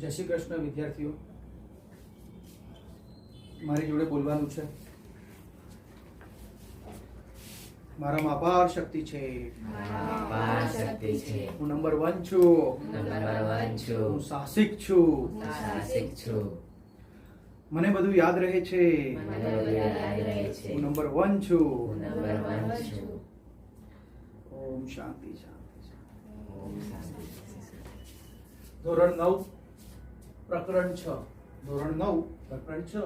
જય શ્રી કૃષ્ણ વિદ્યાર્થીઓ. મારી જોડે બોલવાનું છે. મારામાં અપાર શક્તિ છે. હું નંબર વન છું. હું સાહસિક છું. મને બધું યાદ રહે છે. હું નંબર વન છું. ઓમ શાંતિ શાંતિ શાંતિ. શાંતિ. ધોરણ નવ. પ્રકરણ છ ધોરણ નવ પ્રકરણ છ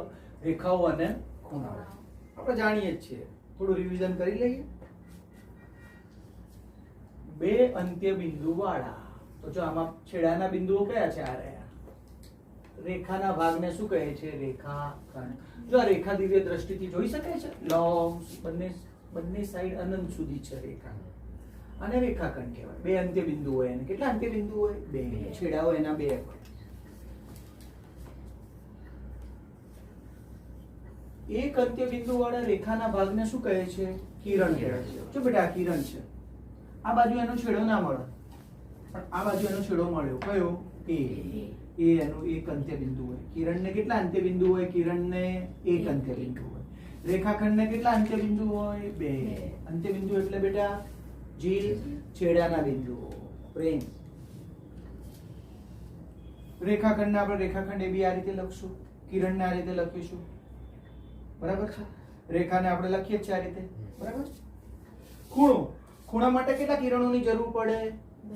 રેખાઓ અને ખૂણાઓ. આપણે જાણીએ જ છીએ. થોડું રિવિઝન કરી લઈએ. બે અંત્ય બિંદુ વાળા તો જો આમાં છેડાના બિંદુઓ કયા છે આ રહ્યા? રેખાના ભાગને શું કહે છે? રેખાખંડ જો આ રેખા દિવ્ય દ્રષ્ટિથી જોઈ શકાય છે? લોંગ બંને બંને સાઈડ અનંત સુધી છે રેખા. અને રેખાખંડ કહેવાય. બે અંત્ય બિંદુ હોય એને. કેટલા અંત્ય બિંદુ હોય? બે. છેડા હોય એના બે એક અંત્ય બિંદુ વાળા રેખાના ભાગને શું કહે છે? કિરણ કહે છે. જો બેટા, આ કિરણ છે. આ બાજુ એનો છેડો ના મળે. પણ આ બાજુ એનો છેડો મળ્યો. કયો? એ. એ એનું એક અંત્ય બિંદુ હોય. કિરણને કેટલા અંત્ય બિંદુ હોય? કિરણને એક અંત્ય બિંદુ હોય. રેખાખંડને કેટલા અંત્ય બિંદુ હોય? બે. અંત્ય બિંદુ એટલે બેટા જે છેડાના બિંદુઓ. પ્રેમ. રેખાખંડને આપણે રેખાખંડ એ બી આ રીતે લખશું. કિરણને આ રીતે લખીશું. બરાબર છે? રેખાને આપણે લખીએ છીએ આ રીતે. બરાબર ખૂણો. ખૂણા માટે કેટલા કિરણોની જરૂર પડે?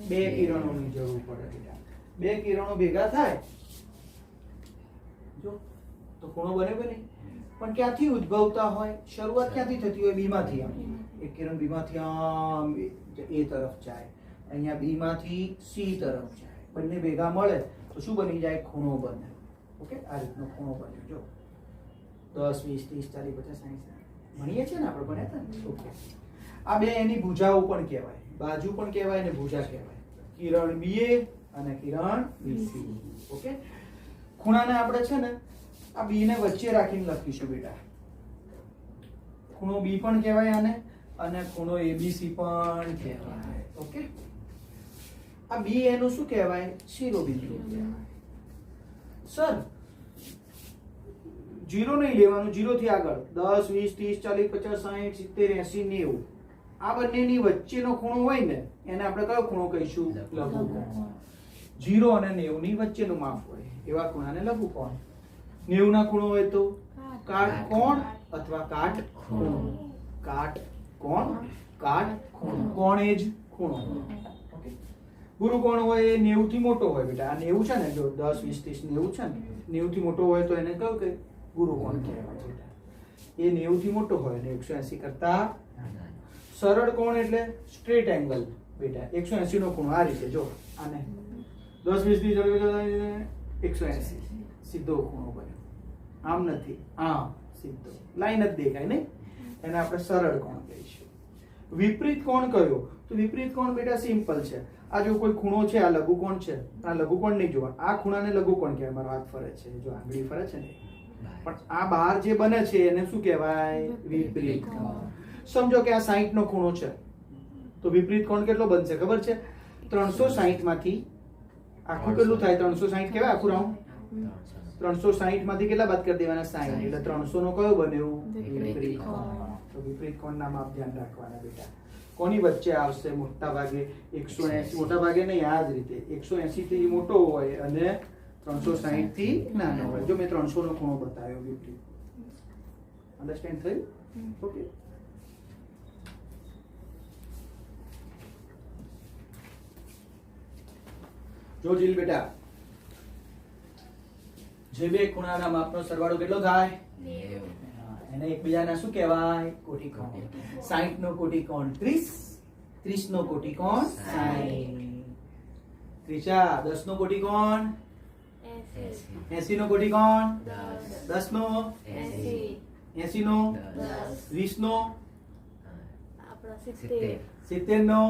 બે. કિરણોની જરૂર પડે બે કિરણો ભેગા થાય. જો તો ખૂણો બને બને નહીં? પણ ક્યાંથી ઉદ્ભવતા હોય? શરૂઆત ક્યાંથી થતી હોય? બીમાંથી આમ. એક કિરણ બીમાંથી આમ એ એ તરફ જાય. અહીંયા બીમાંથી સી તરફ જાય. બંને ભેગા મળે તો શું બની જાય? ખૂણો બને. ઓકે? આ રીતનો ખૂણો બને. જો. દસ વીસ ત્રીસ ચાલીસ પચાસ સાહીઠ ભણીએ છીએ ને આપણે ભણ્યા હતા ઓકે. આ બે એની ભુજાઓ પણ કહેવાય. બાજુ પણ કહેવાય અને ભુજા કહેવાય. કિરણ બીએ અને કિરણ બીસી ઓકે? ખૂણાને આપણે છે ને આ બી ને વચ્ચે રાખીને લખીશું બેટા. ખૂણો બી પણ કહેવાય આને અને ખૂણો એબીસી પણ કહેવાય. ઓકે? આ બી એનું શું કહેવાય? શિરોબિંદુ કહેવાય. સર જીરો નહીં લેવાનું જીરો થી આગળ. દસ વીસ ત્રીસ ચાલીસ પચાસ સાહીઠ સિત્તેર એસી નેવું. આ બંનેની વચ્ચેનો ખૂણો હોય ને એને આપણે કયો ખૂણો કહીશું? લઘુ કોણ જીરો અને નેવું ની વચ્ચેનું માપ હોય. એવા ખૂણાને લઘુ કોણ? નેવું ના ખૂણો હોય તો? કાટ કોણ અથવા કાટ ખૂણો? કાટ કોણ? કાટ ખૂણો. કોણ એ જ ખૂણો? ગુરુ કોણ હોય એ નેવું થી મોટો હોય બેટા. આ નેવું છે ને જો દસ વીસ ત્રીસ નેવું છે ને નેવું થી મોટો હોય તો એને કયું કે ગુરુ કોણ કહેવાય? એ નેવું થી મોટો હોય ને એકસો એસી કરતા સરળ કોણ એટલે? સ્ટ્રેટ એંગલ બેટા. એકસો એસી નો ખૂણો. આ રીતે જો, આને. દસ વીસથી એકસો એસી. સીધો ખૂણો બન્યો. આમ નથી. આમ સીધો. લાઈન જ દેખાય નહીં. એને આપણે સરળ કોણ કહીશું? વિપરીત કોણ કયો તો વિપરીત કોણ બેટા? સિમ્પલ છે. આ જો કોઈ ખૂણો છે, આ લઘુ કોણ છે. આ લઘુ કોણ નહીં જોવા. આ ખૂણાને લઘુ કોણ કહેવાય. મારો હાથ ફરે છે. જો આંગળી ફરે છે ને. પણ આ બહાર જે બને છે એને શું કહેવાય? વિપરીત કોણ? સમજો કે આ 60 નો ખૂણો છે. તો વિપરીત કોણ કેટલો બનશે? ખબર છે? 360 માંથી આખું કેટલું થાય? 360 કેવાય આખું રાઉન્ડ 360 માંથી કેટલા બાદ કરી દેવાના? 60 એટલે 300 નો કયો બન્યો? વિપરીત કોણ. તો વિપરીત કોણના માપ ધ્યાન રાખવાના બેટા. કોની વચ્ચે આવશે? મોટા ભાગે 180 મોટા ભાગે નહીં આ જ રીતે. 180 થી મોટો હોય અને 360 થી નાનો હોય. જો મેં 300 નો ખૂણો બતાવ્યો વિપરીત અન્ડરસ્ટેન્ડ થયું? ઓકે જો જીલ બેટા જે બે ખૂણાના માપનો સરવાળો કેટલો થાય? એને એકબીજાના શું કહેવાય? કોટિકોણ 60 નો કોટિકોણ 30 30 નો કોટિકોણ 60 ત્રીજા 10 નો કોટિકોણ એંસી. 80 નો કોટિકોણ દસ. નો? એંસી. નો? વીસ નો? સિત્તેર. સિત્તેર 70 નો?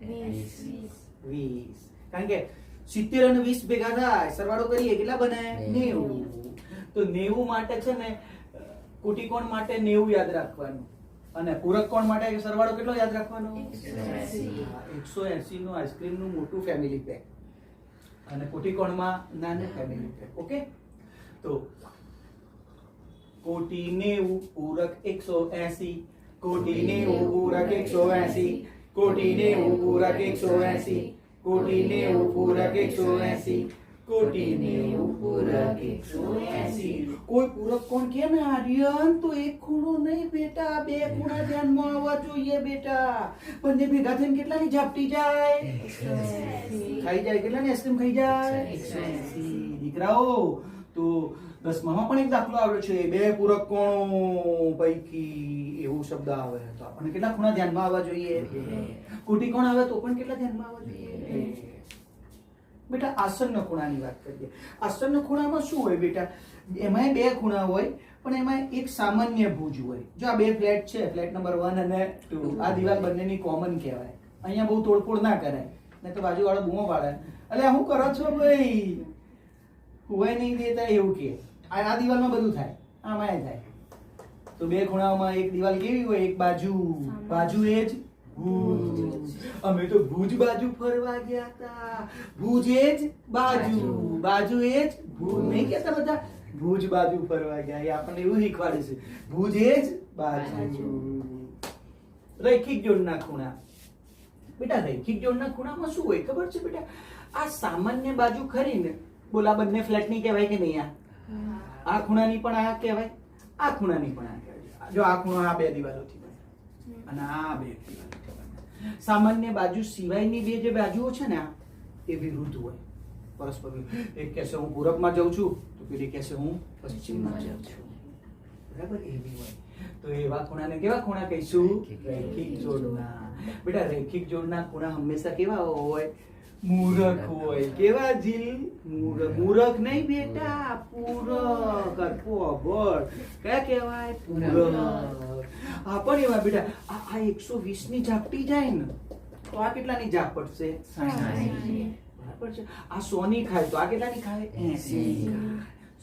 વીસ. કારણ કે 70 અને વીસ ભેગા થાય સરવાળો કરીએ કેટલા બને? નેવું. તો 90 માટે છે ને કોટિકોણ માટે 90 યાદ રાખવાનું? અને પૂરક કોણ માટે? સરવાળો કેટલો યાદ રાખવાનો? એકસો એસી. નું આઈસ્ક્રીમનું મોટું ફેમિલી પેક અને કોટીકોણમાં નાને ફેમિલી ઓકે તો કોટી નેવું પૂરક એકસો એસી કોટી નેવું પૂરક એકસો એસી કોટી નેવું પૂરક એકસો એસી કોટી નેવું પૂરક એકસો એસી કોઈ પૂરક કોણ કે ને આર્યન તો એક ખૂણો નહીં બેટા બે ખૂણા ધ્યાનમાં આવવા જોઈએ બેટા. બંને ભેગા થઈને કેટલાની ઝાપટી જાય? ખાઈ જાય કેટલાની આઈસ્ક્રીમ ખાઈ જાય? દીકરાઓ તો દસમામાં પણ એક દાખલો આવ્યો છે બે પૂરક કોણો પૈકી એવો શબ્દ આવે. તો આપણને કેટલા ખૂણા ધ્યાનમાં આવવા જોઈએ? કોટી કોણ આવે તો પણ કેટલા ધ્યાનમાં આવવા જોઈએ? બેટા આસન્ન ખૂણાની વાત કરીએ. આસન્ન ખૂણામાં શું હોય બેટા? એમાંય બે ખૂણા હોય પણ એમાં એક સામાન્ય ભુજ હોય. જો આ બે ફ્લેટ છે ફ્લેટ નંબર વન અને ટુ આ દિવાલ બંનેની કોમન કહેવાય. અહીંયા બહુ તોડફોડ ના કરાય નહીં તો બાજુવાળો બૂમો પાડે. એટલે હું કરો છો ભાઈ? હોય નહીં દેતા એવું કે. આ આ દિવાલમાં બધું થાય. આમાં થાય. તો બે ખૂણાઓમાં એક દિવાલ કેવી હોય? એક બાજુ. બાજુ એ જ અમે તો ભુજ બાજુ ફરવા ગયા હતા ભુજ એ જ બાજુ. બાજુ. એ જ ભુજ. નહીં કેતા બધા? ભુજ બાજુ ફરવા ગયા. એ આપણને એવું શીખવાડે છે. ભુજ એ જ બાજુ. રૈખિક જોડના ખૂણા. બેટા રૈખિક જોડના ખૂણામાં શું હોય ખબર છે બેટા? આ સામાન્ય બાજુ ખરી ને બોલા બંને ફ્લેટની કહેવાય કે નહીં આ? આ ખૂણાની પણ આ કહેવાય. આ ખૂણાની પણ આ કહેવાય. જો આ ખૂણો આ બે દિવાલોથી અને આ બે સામાન્ય બાજુ સિવાયની બે જે બાજુઓ છે ને એ વિરુદ્ધ હોય. પરસ્પર એક કહેશે હું પૂરબમાં જાઉં છું તો પેલી કહેશે હું પશ્ચિમમાં જાઉં છું. બરાબર? એવી હોય. તો એવા ખૂણાને કેવા ખૂણા કહીશું? રૈખિક જોડના. બેટા રૈખિક જોડના ખૂણા હંમેશા કેવા હોય? મૂરખ હોય. કેવા જીલ? મૂરખ. મૂરખ નહીં બેટા પૂરક. અબળ કયા કહેવાય? પૂરક. આ પણ એવા બેટા આ એકસો વીસની ઝાપટી જાય ને તો આ કેટલાની ઝાપ પડશે? બરાબર છે. આ સો ની ખાય તો આ કેટલાની ખાય? એસી.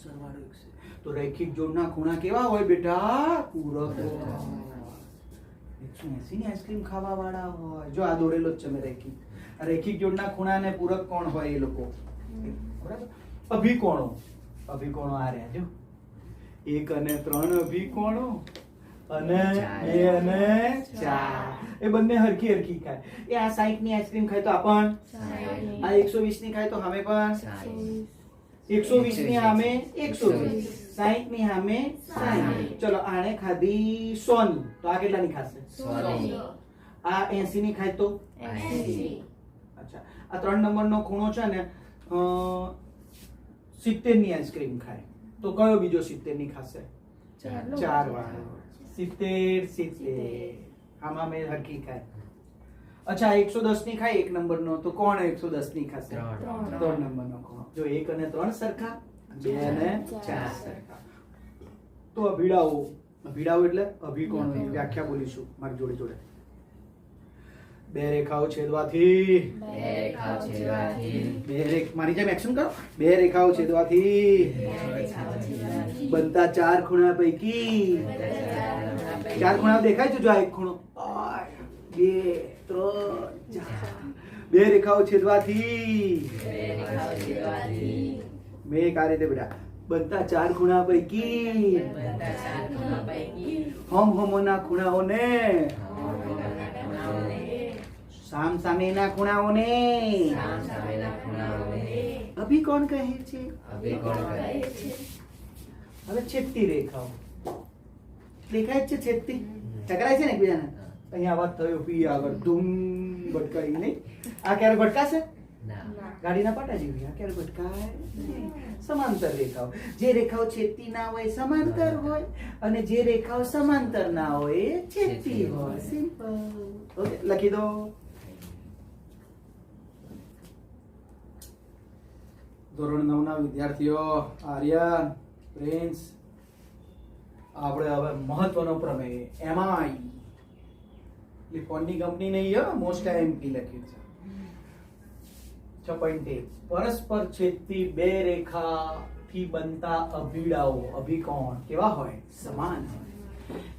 સરવાળો તો રૈખિક જોડના ખૂણા કેવા હોય બેટા? પૂરક. એકસો એસી ની આઈસ્ક્રીમ ખાવા વાળા હોય. જો આ દોરેલો જ છે મેં રૈખિક. રૈખિક જોડના ખૂણા ને પૂરક કોણ હોય એ લોકો? બરાબર? અભિકોણો. અભિકોણો આ રહ્યા જો. એક અને ત્રણ અભિકોણો અને બે અને ચાર. એ બંને હરખી હરખી ખાય. એ આ સાઈઠની આઈસ્ક્રીમ ખાય તો આ પણ? આ એકસો વીસની ખાય તો સામે પણ? એકસો વીસની સામે એકસો વીસ. સાઈઠની સામે સાઈઠ ચલો આને ખાધી સો ની તો આ કેટલા ની ખાશે આ એસી ની ખાય તો? અચ્છા. આ ત્રણ નંબરનો ખૂણો છે ને સિત્તેરની આઈસ્ક્રીમ ખાય. તો કયો બીજો સિત્તેરની ખાશે? ચાર. વાળો. સિત્તેર. સિત્તેર આમાં મેં હરકી ખાય. અચ્છા એકસો દસની ખાય એક નંબર નો તો કોણ એકસો દસની ખાશે? ત્રણ. ત્રણ. નંબર નો કોણ જો એક અને ત્રણ સરખા બે અને ચાર. સરખા. તો અભીડાઓ અભીડાઓ એટલે અભિકોણ. વ્યાખ્યા બોલીશું મારી જોડે જોડે. બે રેખાઓ છેદવાથી. બે રેખ મારી જેમ એક્શન કરો. બે રેખાઓ છેદવાથી. બનતા ચાર ખૂણા પૈકી. ચાર ખૂણા દેખાય છે જો આ એક ખૂણો? બે ત્રણ ચાર. બે રેખાઓ છેદવાથી. મેં કા આ રીતે બેટા બનતા ચાર ખૂણા પૈકી. હોમ હમોના ખૂણાઓને સામ સામેના ખૂણાઓને. અભી કોણ કહે છે? હવે છેદતી રેખાઓ. દેખાય છે છેદતી? ટકરાય છે ને એકબીજાને? અહીંયા અવાજ થયો પી આગળ ધૂમ ભટકાઈ નહીં? આ ક્યારે ભટકાશે? ગાડીના પાટા જેવી. આ ક્યારે ભટકાય? સમાંતર રેખાઓ. જે રેખાઓ છેદતી ના હોય સમાંતર હોય. અને જે રેખાઓ સમાંતર ના હોય એ છેદતી હોય. સિમ્પલ ઓકે લખી દો. ધોરણ નવ ના વિદ્યાર્થીઓ, આર્યન, પ્રિન્સ, આપણે હવે મહત્વનો પ્રમેય, એમાં એટલે ફોનની કંપની નહીં હો મોસ્ટ એમપી લખ્યું છે. છ પરસ્પર છેદતી બે રેખાથી બનતા અભીડાઓ, અભિકોણ કેવા હોય? સમાન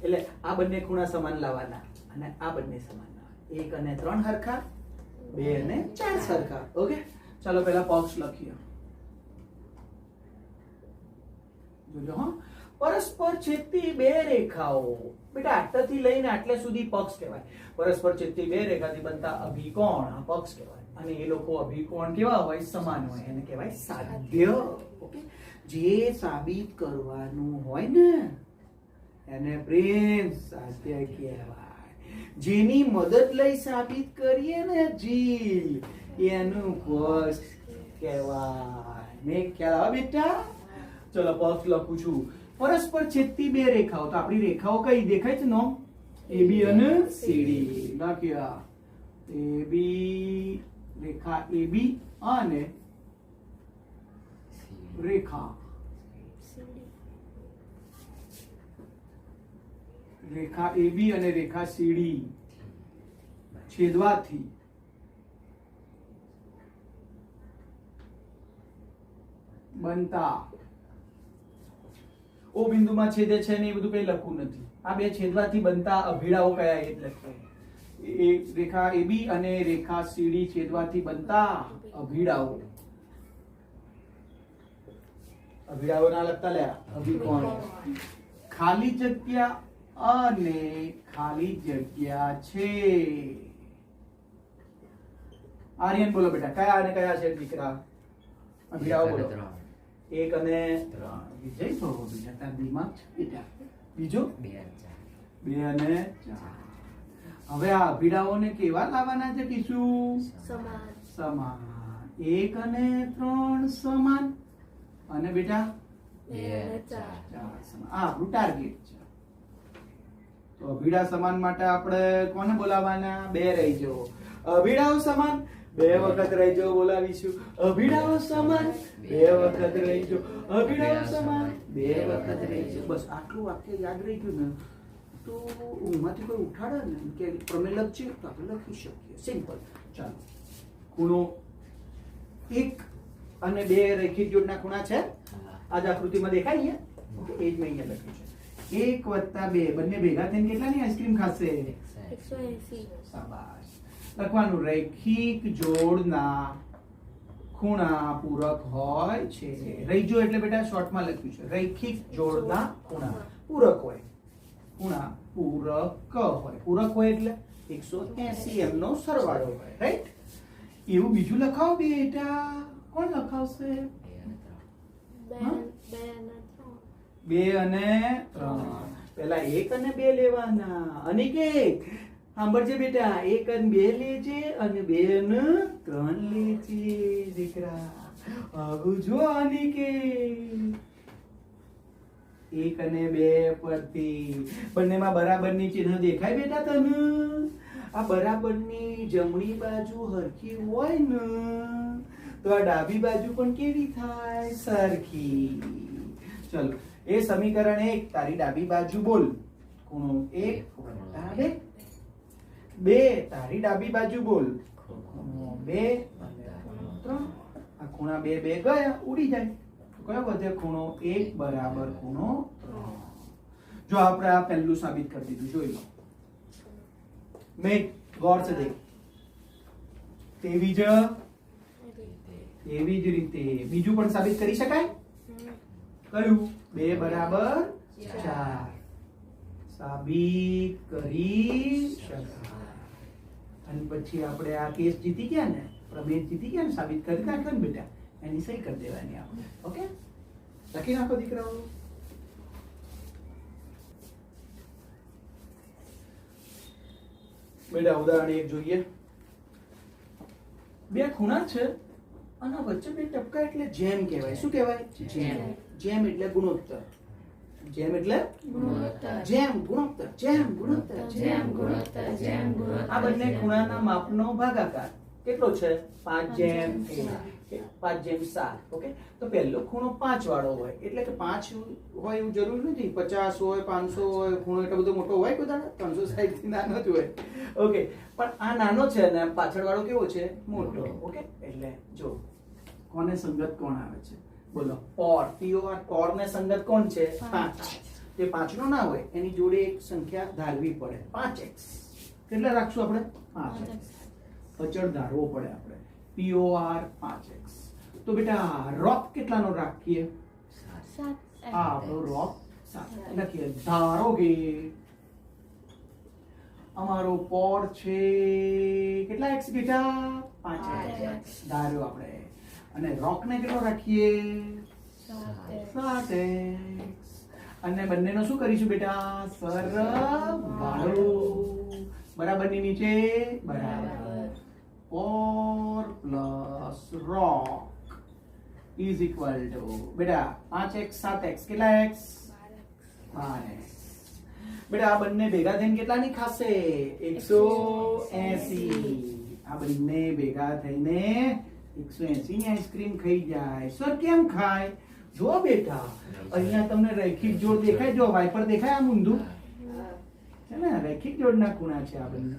એટલે આ બંને ખૂણા સમાન લાવવાના અને આ બંને સમાન લાવવાના. એક અને ત્રણ હરખા બે અને ચાર સરખા. ઓકે? ચાલો પહેલા પક્ષ લખીએ. જોજો હા? પરસ્પર છેદતી બે રેખાઓ. બેટા, આટલાથી લઈને આટલે સુધી પક્ષ કહેવાય. પરસ્પર છેદતી બે રેખાથી બનતા અભિકોણ, આ પક્ષ કહેવાય. અને એ લોકો અભિકોણ કેવા હોય? સમાન હોય. એને કહેવાય સાધ્ય. ઓકે? જે સાબિત કરવાનું હોય ને, એને પ્રેમ સાધ્ય કહેવાય. જેની મદદ લઈ સાબિત કરીએ ને જી એનું પક્ષ કહેવાય. મેં ખ્યાલ આવે બેટા? ચલો પક્ષ લખું છું. પરસ્પર છેદતી બે રેખાઓ. તો આપણી રેખાઓ કઈ દેખાય છે, નો? એ બી અને સીડી લખ્યા એ બી રેખા એ બી અને રેખા. રેખા એ બી અને રેખા સીડી છેદવાથી. બનતા. ઓ બિંદુમાં છેદે છે ને એ બધું કઈ લખવું નથી. આ બે છેદવાથી બનતા અભીડાઓ કયા એ જ લખે? એ રેખા એ બી અને રેખા સીડી છેદવાથી બનતા અભીડાઓ. અભીડાઓ ના લખતા લ્યા અભિકોણ. ખાલી જગ્યા અને ખાલી જગ્યા છે. આર્યન બોલો બેટા કયા અને કયા છે દીકરા? અભિડાઓ બોલો. એક અને ત્રણ. વિજય થવો બીજા તાર દિમાગ છે બેટા? બીજો? બે અને ચાર. હવે આ અભિડાઓને કેવા લાવવાના છે કીશું સમાન. એક અને ત્રણ સમાન. અને બેટા? આપણું ટાર્ગેટ છે. તો અભિડા સમાન માટે આપણે કોને બોલાવવાના? બે રહી જવો. અભિડાઓ સમાન. બે વખત રહી જવો બોલાવીશું. અભિડાઓ સમાન. બે વખત રહી જવો અભિડાઓ સમાન. બે વખત રહી જવો બસ આટલું વાક્ય યાદ રહી ગયું ને તો ઊંઘમાંથી કોઈ ઉઠાડે ને કે પ્રમેય લખજે તો આપણે લખી શકીએ. સિમ્પલ ચાલો. ખૂણો એક અને બે રેખી જોડના ખૂણા છે. આજ આકૃતિમાં દેખાય છે. એ જ મેં અહીંયા લખ્યું છે. એક વત્તા બે. બંને ભેગા થઈને કેટલાની આઈસ્ક્રીમ ખાશે? એકસો એસી. લખવાનું રૈખિક જોડના ખૂણા પૂરક હોય છે. રૈજો એટલે બેટા શોર્ટમાં લખ્યું છે. રૈખિક જોડના ખૂણા પૂરક હોય. ખૂણા પૂરક હોય. પૂરક હોય એટલે 180 એમ નો સરવાળો હોય. રાઈટ એવું બીજું લખાવો બેટા. કોણ લખાવશે? બે અને ત્રણ. પેલા એક અને બે લેવાના. અને કે સાંભળજે બેટા એક અને બે લેજે અને બે અને ત્રણ લેજે, દીકરા. આવું જો એક અને બે પરથી. બંનેમાં બરાબરની ચિહ્ન દેખાય બેટા તને? આ બરાબરની જમણી બાજુ હરખી હોય ને, તો આ ડાબી બાજુ પણ કેવી થાય? સરખી. ચલો, એ સમીકરણ એક, તારી ડાબી બાજુ બોલ. ખૂણો એક વત્તા બે. બે, તારી ડાબી બાજુ બોલ. બે આ ખૂણા બે બે ગયા, ઉડી જાય. કયો વધે? ખૂણો એક બરાબર ખૂણો જો આપણે આ પહેલું સાબિત કરી દીધું, જોઈ લો. મેં ગોર છે તેવી જ એવી જ રીતે. બીજું પણ સાબિત કરી શકાય? કયું? બે બરાબર ચાર. સાબિત કરી શકાય. અને પછી આપણે આ કેસ જીતી ગયા ને પ્રમેય જીતી ગયા ને સાબિત કરી નાખ્યો ને બેટા એની સહી કરી દેવાની આપણે ઓકે? લખી નાખો દીકરાઓ બેટા ઉદાહરણ એક જોઈએ. બે ખૂણા છે અને વચ્ચે બે ટપકા એટલે જેમ કહેવાય. શું કહેવાય? જેમ. જેમ એટલે ગુણોત્તર. જેમ એટલે જેમ ગુણોત્તર જેમ ગુણોત્તર જેમ ગુણોત્તર જેમ ગુણોત્તર આ બંને ખૂણાના માપનો ભાગાકાર. કેટલો છે? પાંચ જેમ પાંચ જેમ સાત. ઓકે? તો પહેલો ખૂણો પાંચ વાળો હોય. એટલે કે પાંચ હોય એવું જરૂર નથી. પચાસ હોય પાંચસો હોય ખૂણો એટલો બધો મોટો હોય કોઈ દાડો ત્રણસો સાઈઠથી નાનો જ હોય. ઓકે? પણ આ નાનો છે ને પાછળ વાળો કેવો છે? મોટો. ઓકે? એટલે જો કોને સંગત કોણ આવે છે? બોલો. ઓર પીઓ આર પોર ને સંગત કોણ છે? પાંચ. જે પાંચનો ના હોય એની જોડે એક સંખ્યા ધારવી પડે. પાંચ એક્સ કેટલા રાખશું આપણે? પાંચ એક્સ અચળ ધારવો પડે આપણે. પીઓ આર પાંચ એક્સ તો બેટા રોક કેટલાનો રાખીએ? આ આપણો રોપ લખીએ ધારો કે અમારો પોર છે કેટલા એક્સ બેટા? પાંચ પાંચ એક્સ ધાર્યો આપણે. અને રોકને કેટલો રાખીએ? સાત એક્સ અને બંનેનો શું કરીશું બેટા? સરવાળો. બરાબરની નીચે? બરાબર. Or plus rock is equal to બેટા પાંચ એક્સ સાત એક્સ કેટલા એક્સ બાર એક્સ બેટા આ બંને ભેગા થઈને કેટલાની ખાશે? એકસો એસી. આ બંને ભેગા થઈને એકસો એસી ની આઈસ્ક્રીમ ખાઈ જાય. સર કેમ ખાય? જો બેટા અહીંયા તમને રૈખિક જોડ દેખાય જો વાઇપર દેખાય આમ ઊંધું છે ને રૈખિક જોડના ખૂણા છે આ બંને.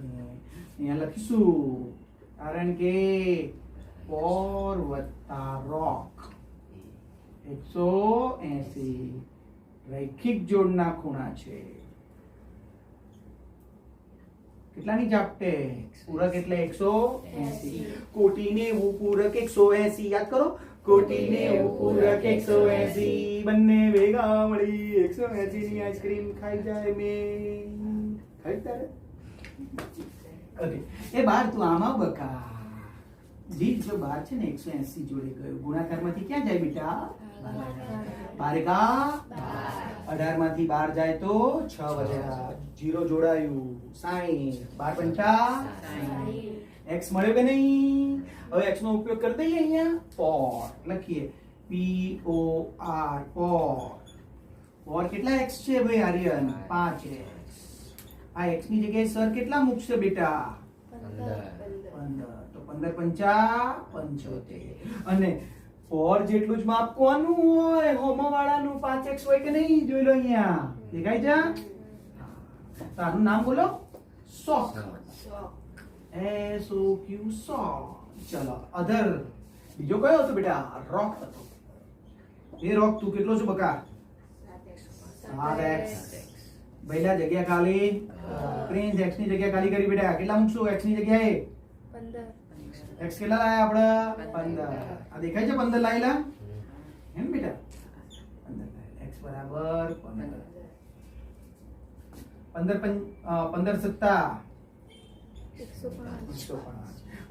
અહીંયા લખીશું. કારણ કે પોર વત્તા રોક. એકસો એસી રૈખિક જોડના ખૂણા છે. કેટલાની ચાપટે પૂરક એટલે એકસો કોટીને પૂરક એકસો એસી. યાદ કરો? કોટીને પૂરક એકસો એસી. બંને ભેગા મળી એકસો એસી ની આઈસ્ક્રીમ ખાઈ જાય મેં. ખાઈ તારે ઓકે. એ બાર તું આમાં બકા. જીત જો બાર છે ને એકસો એસી જોડે ગયો. ગુણાકારમાંથી ક્યાં જાય બેટા? બારેકા અઢારમાંથી બાર જાય તો છ વધ્યા જીરો જોડાયું સાઈઠ. બાર પંચા એક્સ મળ્યો કે નહીં? હવે એક્સ નો ઉપયોગ કરી દઈએ અહીંયા. પોર લખીએ. પી ઓ આર પોર પોર કેટલા એક્સ છે ભાઈ આર્યન? પાંચ એક્સ. આ એક્સની જગ્યાએ સર કેટલા મૂકશે બેટા? પંદર. તો પંદર પંચા પંચોતેર. અને પોર જેટલું જ માપ કોનું હોય હોમો વાળાનું પાંચ એક્સ હોય કે નહીં જોઈ લો અહીંયા. દેખાય છે? તારું નામ બોલો? Sock S O Q sock ચલો અધર બીજો કયો હતો બેટા? રોક હતો. એ રોક તું કેટલો છું બકા? સાત એક્સ પહેલા જગ્યા ખાલી? પ્રિન્સ એક્સની જગ્યા ખાલી કરી બેટા. કેટલા મૂકશું? એક્સની જગ્યાએ? એક્સ કેટલા લાયા આપણે પંદર. આ દેખાય છે પંદર લાયેલા એમ બેટા? પંદર એક્સ બરાબર પંદર. પંદર પંદર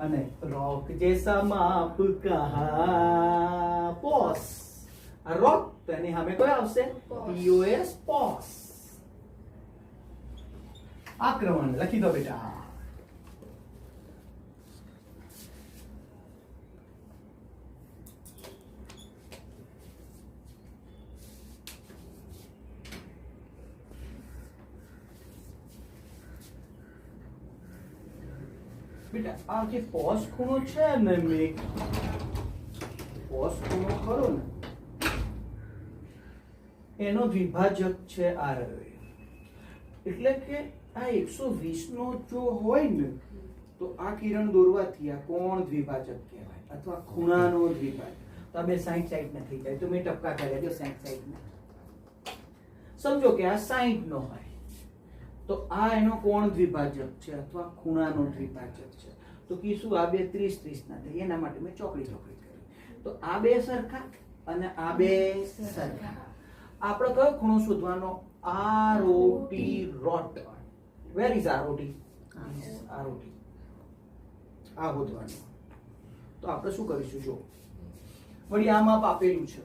અને રોક જેસા માપ કહા, પોસ. આ રોક એની સામે કયો આવશે. પીઓએસ પોસ. આક્રમણ. લખી દો બેટા. બેટા આ જે કોસ ખૂણો છે ને, મેં કોસ ખૂણો ખરો ને, એનો વિભાજક છે આર એટલે કે આ એકસો વીસ નો જો હોય ને, તો આ કિરણ દોરવાથી આ કોણ દ્વિભાજક કહેવાય? અથવા ખૂણાનો દ્વિભાજક. તો આ બે સાઈઠ સાઈઠ ના જાય. તો મેં ટપકા કર્યા. જો સાઈઠ સાઈઠ ના સમજો કે આ સાઈઠ નો હોય. તો આ એનો કોણ દ્વિભાજક છે અથવા ખૂણાનો દ્વિભાજક છે? તો કીશું આ બે ત્રીસ ત્રીસ ના થાય. એના માટે મેં ચોકડી ચોકડી કરી. તો આ બે સરખા અને આ બે સરખા. આપણે કયો ખૂણો શોધવાનો? R O T rot. Where is R O T R O T આ શોધવાનું તો આપણે શું કરીશું? જો. વળી આ માપ આપેલું છે.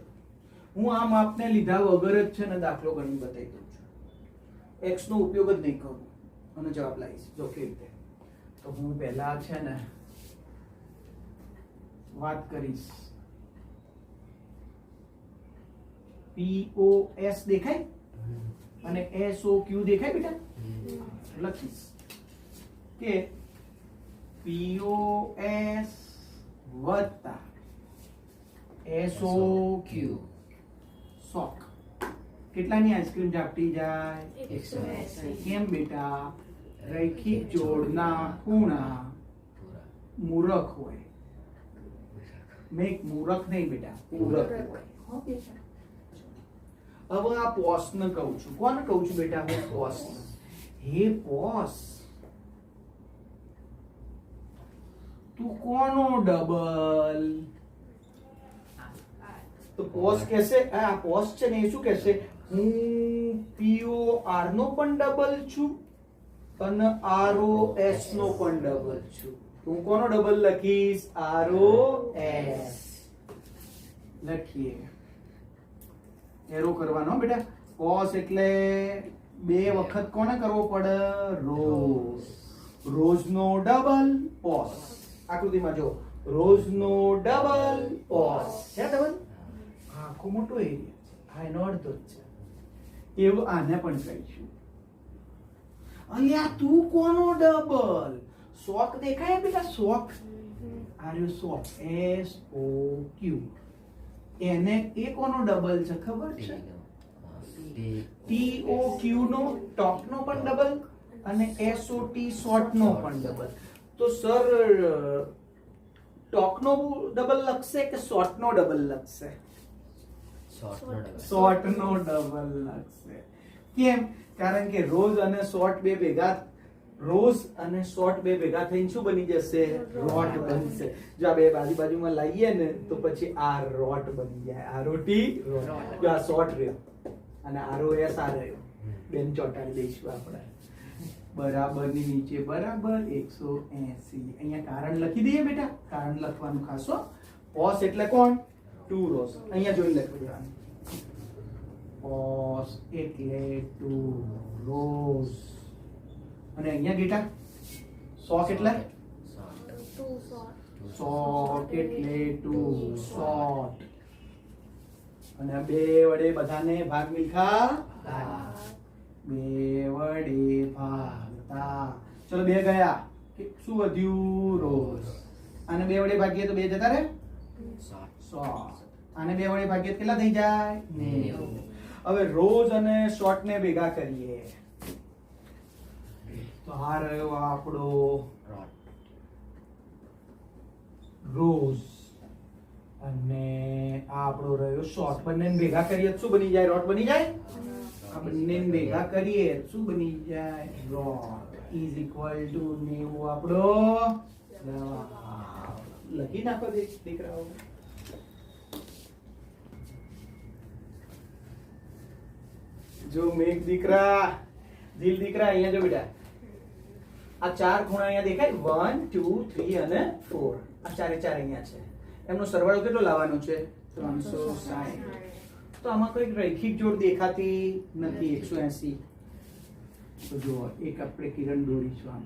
હું આ માપને લીધા વગર જ છે ને દાખલો ગણી બતાવી એક્સ નો ઉપયોગ જ નહીં કરું. અને જવાબ લાવીશ જો કેવી રીતે. તો હું પહેલા છે ને વાત કરીશ. પીઓ એસ દેખાય? અને એસ ઓ ક્યુ દેખાય બેટા? લખીશ. કે P O S S O Q sock કેટલાની ice cream ઝાપટી જાય? કેમ બેટા? રૈખિક જોડના ખૂણા. મૂરખ હોય. મેં મૂરખ નહીં બેટા પૂરક હોય. હવે આ પોસ ને કહું છું. કોને કહું છું બેટા? હું પોસ હે પોસ તું કોનો ડબલ તો પોસ કહેશે આ પોસ છે ને એ શું કહેશે હું પીઓ આર નો પણ ડબલ છું અને આરઓ એસ નો પણ ડબલ છું. હું કોનો ડબલ લખીશ? આરઓ એસ લખીએ. એરો કરવાનો બેટા. કોસ એટલે બે વખત કોને કરવો પડે? રોઝ. રોજનો ડબલ પોસ આકૃતિમાં જો રોજનો ડબલ પોસ છે ડબલ આખો મોટો એરિયા હા એનો અડધો જ છે. એવું આને પણ કહીશું. અલ્યા તું કોનો ડબલ શોખ દેખાય બેટા શોક આર્યુ શોખ. એસ ઓ ક્યુ એને એ કોનો ડબલ છે ખબર છે? ટી ઓ ક્યુ નો ટોપ નો પણ ડબલ અને એસ ઓ ટી શોર્ટ નો પણ ડબલ તો સર ટોકનો ડબલ લખશે કે શોર્ટ નો ડબલ લખશે? શોર્ટ નો ડબલ લાગશે. કેમ? કારણ કે રોઝ અને શોર્ટ બે ભેગા રોઝ અને શોર્ટ બે ભેગા થઈને શું બની જશે? રોટ બનશે. જો આ બે બાજુ બાજુમાં લાવીએ ને તો પછી આ રોટ બની જાય. આ રોટી જો આ શોર્ટ રહ્યો. અને આરો એસ આ રહ્યો. બેન ચોટાડી દઈશું આપણે બરાબરની નીચે બરાબર એકસો એસી. અહીંયા કારણ લખી દઈએ બેટા. કારણ લખવાનું ખાસો પોસ એટલે કોણ? ટુ રોસ અહીંયા જોઈ લખી દેવાનું પોસ એટલે ટુ રોસ અને અહીંયા બેટા સો કેટલા? શોક એટલે ટુ શોર્ટ અને બે વડે બધાને ભાગ મિલખા? બે વડે ભાગતા. ચલો બે ગયા. શું વધ્યું? રોસ અને બે વડે ભાગીએ તો બે જતા રહે? સો આને બે વડે ભાગીએ કેટલા થઈ જાય? નેવું. હવે રોજ અને શોર્ટ ને ભેગા કરીએ. તો આ રહ્યો આપણો રોજ. અને આ આપણો રહ્યો શોર્ટ. બંને ભેગા કરીએ શું બની જાય? રોટ બની જાય? આ બંને ભેગા કરીએ શું બની જાય? રોટ. ઇઝ ઇક્વલ ટુ નેવું આપણો. લખી નાખો દીક- દીકરાઓ. જો મેઘ દીકરા, દિલ દીકરા, અહીંયા જો બેટા. આ ચાર ખૂણા અહીંયા દેખાય? વન ટુ થ્રી અને ફોર આ ચારે ચાર અહીંયા છે. એમનો સરવાળો કેટલો લાવવાનો છે? ત્રણસો સાઠ તો આમાં કોઈ રૈખિક જોડ દેખાતી નથી, એકસો એસી. તો જુઓ એક આપણે કિરણ દોરીશું આમ.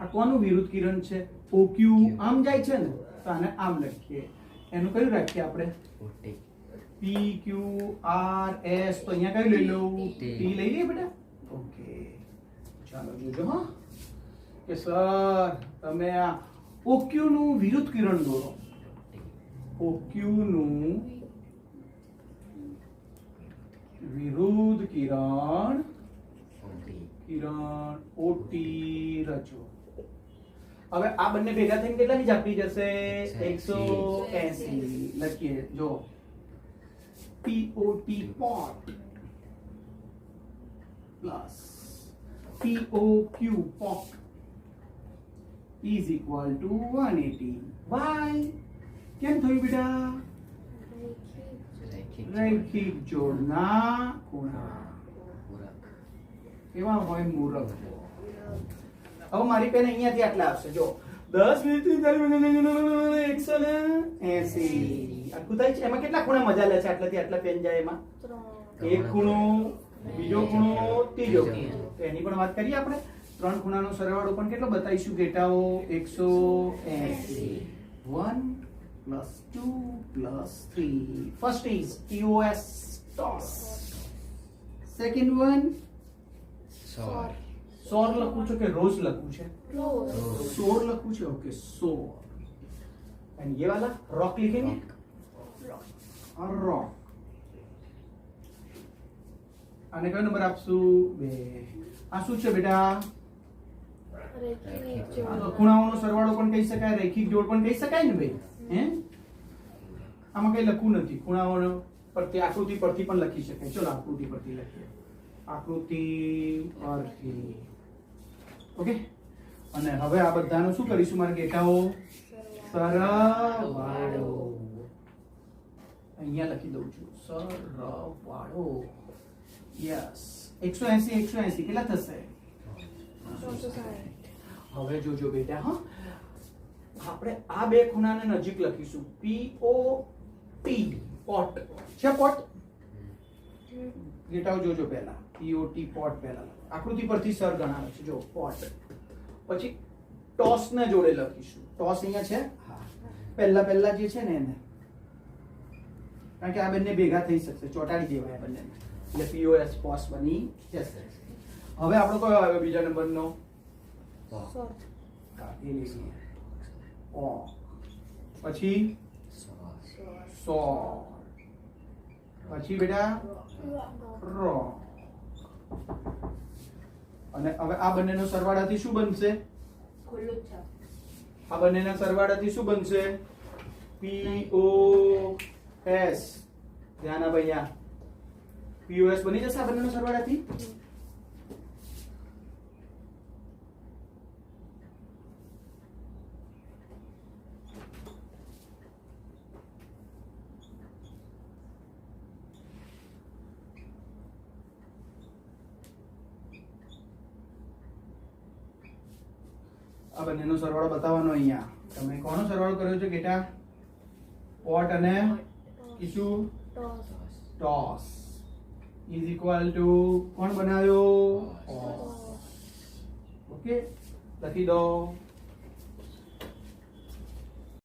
આ કોનું વિરુદ્ધ કિરણ છે? ઓક્યુ આમ જાય છે ને? તો આને આમ લખીએ. એનું કયું રાખીએ આપણે? પી ક્યુ આર એસ તો અહીંયા કઈ લઈ લઉં. ટી લઈ લઈએ બેટા? ઓકે. ચાલો જોજો હા. કે સર તમે આ ઓક્યુ નું વિરુદ્ધ કિરણ દોરો. ઓક્યુ નું વિરુદ્ધ કિરણ કિરણ ઓટી રચો. હવે આ બંને ભેગા થઈને કેટલાની જાપી જશે? એકસો એસી. લખીએ. જો. POT pot plus POQ pot is equal to one Why? Why કેમ થયું બેટા? રૈખિક જોડના ખૂણા. કેવા હોય મૂરખ. હવે મારી પેન અહીંયાથી આટલા આવશે. જો. દસ મિનિટ એકસો ને એસી. આટલું થાય છે. એમાં કેટલા ખૂણા મજા લે છે આટલાથી આટલા પેન જાય એમાં? એક ખૂણો બીજો ખૂણો ત્રીજો ખૂણો. તો એની પણ વાત કરીએ આપણે. ત્રણ ખૂણાનો સરવાળો પણ કેટલો બતાવીશું? ઘેટાઓ એકસો એસી. One plus two plus three. First is TOS toss second one સોર સોર લખું છું કે રોજ લખું છે રોઝ सोर लखू છે ओके सोर एंड ये वाला रॉक लिखेंगे और रॉक આને કયો નંબર આપશું બે આ શું છે બેટા રેખીય આ તો જોડ ખૂણાઓનો સરવાળો પણ કહી શકાય રૈખિક જોડ પણ કહી શકાય ને ભાઈ હે આમાં કઈ લખવું નથી ખૂણાઓનો પરથી આકૃતિ પરથી પણ લખી શકાય ચલો આકૃતિ પરથી લખીએ આકૃતિ પરથી ઓકે? અને હવે આ બધાનું શું કરીશું મારા ગેટાઓ? સરવાળો. અહીંયા લખી દઉં છું. સરવાળો. યસ 180 180 કેટલા થશે? ત્રણસો સાઠ. હવે જોજો બેટા હા. આપણે આ બે ખૂણાને નજીક લખીશું. પી ઓ પી પોટ છે પોટ ગેટાઓ જોજો પહેલા. પીઓટી પોટ પહેલા. આકૃતિ પરથી સર ગણાવે છે. જો પોટ પછી ટોસ ને જોડે લખીશું. ટોસ અહીંયા છે? હા. પહેલા પહેલા જે છે ને એને. કારણ કે આ બંને ભેગા થઈ શકશે. ચોટાડી દેવાય બંને એટલે પીઓએસ પોસ બની જશે. હવે આપણો કયો આવ્યો? બીજા નંબરનો. ઓ. પછી? સો પછી બેટા? રો. અને હવે આ બંનેનો સરવાળાથી શું બનશે? આ બંનેના સરવાળાથી શું બનશે? પી ઓ એસ ધ્યાન આપ અહીંયા. પી ઓ એસ બની જશે આ બંનેનો સરવાળાથી? આ સરવાળો બતાવવાનો અહીંયા. તમે કોનો સરવાળો કર્યો છે બેટા? પોટ અને? Issue toss toss is equal to કોણ બનાવ્યો? ઓકે લખી દો.